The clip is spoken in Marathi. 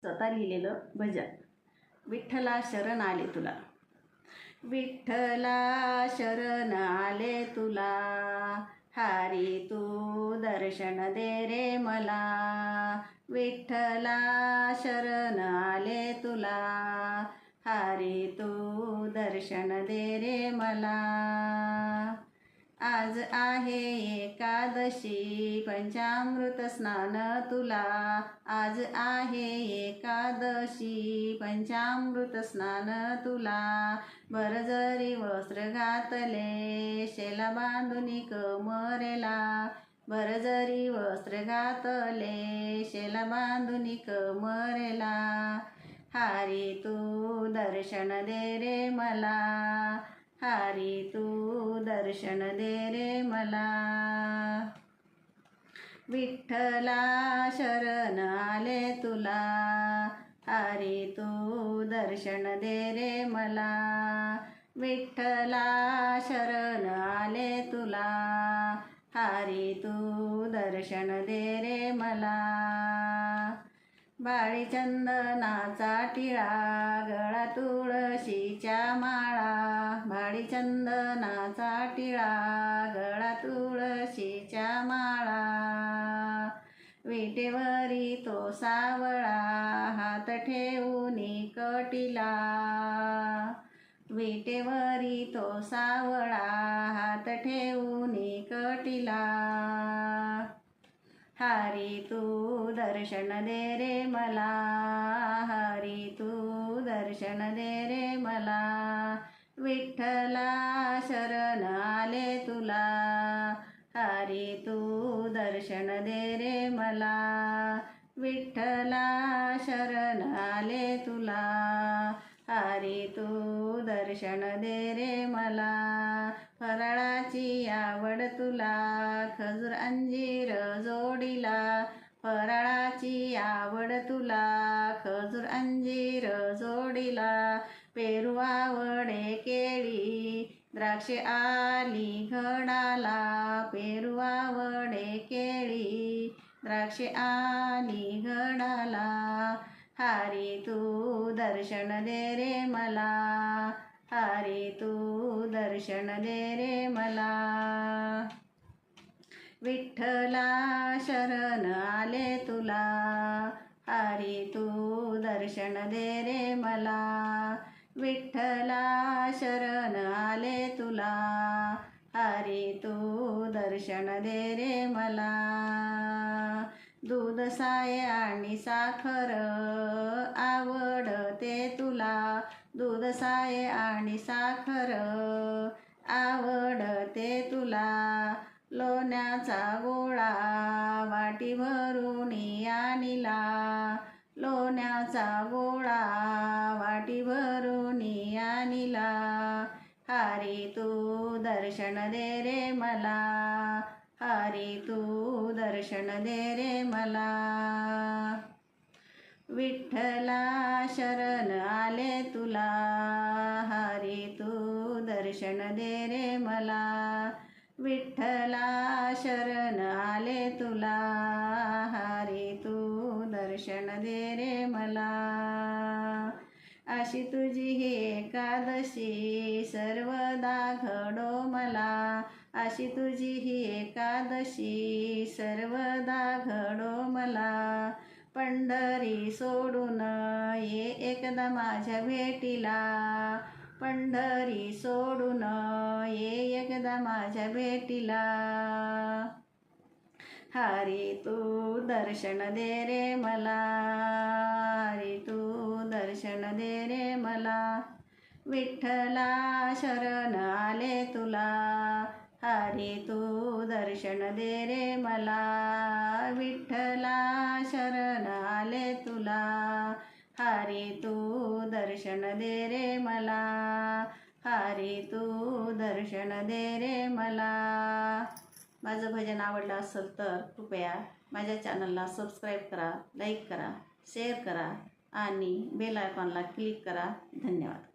स्वतः लिहिलेलं भजन. विठ्ठला शरण आले तुला. विठ्ठला शरण आले तुला. हारी तू दर्शन दे रे मला. विठ्ठला शरण आले तुला. हारी तू दर्शन दे रे मला. आज आहे एकादशी पंचामृत स्नान तुला. आज आहे एकादशी पंचामृत स्नान तुला. बरजरी वस्त्र घातले शेला बांधून कमरेला बरजरी वस्त्र घातले शेला बांधून कमरेला हारी तू दर्शन दे रे मला. हारी तू दर्शन दे रे मला. विठ्ठला शरण आले तुला. हरी तू दर्शन दे रे मला. विठ्ठला शरण आले तुला. हरी तू दर्शन दे रे मला. बाळी चंदनाचा टिळा गळा तुळशीच्या माळा. बाळी चंदनाचा टिळा गळा तुळशीच्या माळा. विटेवरी तो सावळा हात ठेवून कटिला. विटेवरी तो सावळा हात ठेवून कटिला. हरी तू दर्शन दे रे मला. हरी तू दर्शन दे रे मला. विठ्ठला शरण आले तुला. हरी तू दर्शन दे रे मला. विठ्ठला शरण आले तुला. हरी तू दर्शन दे रे मला. फळाची आवड तुला. खजूर अंजीर जोडीला. फराळाची आवड तुला. खजूर अंजीर जोडीला. पेरू आवडे केळी. द्राक्षे आली घडाला. पेरू आवडे केळी. द्राक्षे आली घडाला. हारी तू दर्शन दे रे मला. हारी तू दर्शन दे रे मला. विठ्ठला शरण आले तुला. हारी तू दर्शन दे रे मला. विठ्ठला शरण आले तुला. हारी तू दर्शन दे रे मला. दूध साय आणि साखर दूध साय आणि साखर आवडते तुला. लोण्याचा गोळा वाटी भरून आणला लोण्याचा गोळा वाटी भरून आणला हरी तू दर्शन दे रे मला. हरी तू दर्शन दे रे मला. विठ्ठला शरण आले तुला. हारी तू दर्शन दे रे मला. विठ्ठला शरण आले तुला. हारी तू दर्शन दे रे मला. अशी तुझी ही एकादशी सर्वदा घडो मला. अशी तुझी ही एकादशी सर्वदा घडो मला. पंढरी सोडून ये एकदा माझ्या भेटीला. पंढरी सोडून ये एकदा माझ्या भेटीला. हरी तू दर्शन दे रे मला. हरी तू दर्शन दे रे मला. विठ्ठला शरण आले तुला. हरी तू दर्शन दे रे मला. विठ्ठला शरण आले तुला. हरी तू दर्शन दे रे मला. हरी तू दर्शन दे रे मला. माझं भजन आवडलं असेल तर कृपया माझ्या चॅनलला सबस्क्राईब करा लाईक करा शेअर करा आणि बेल आयकॉनला क्लिक करा. धन्यवाद.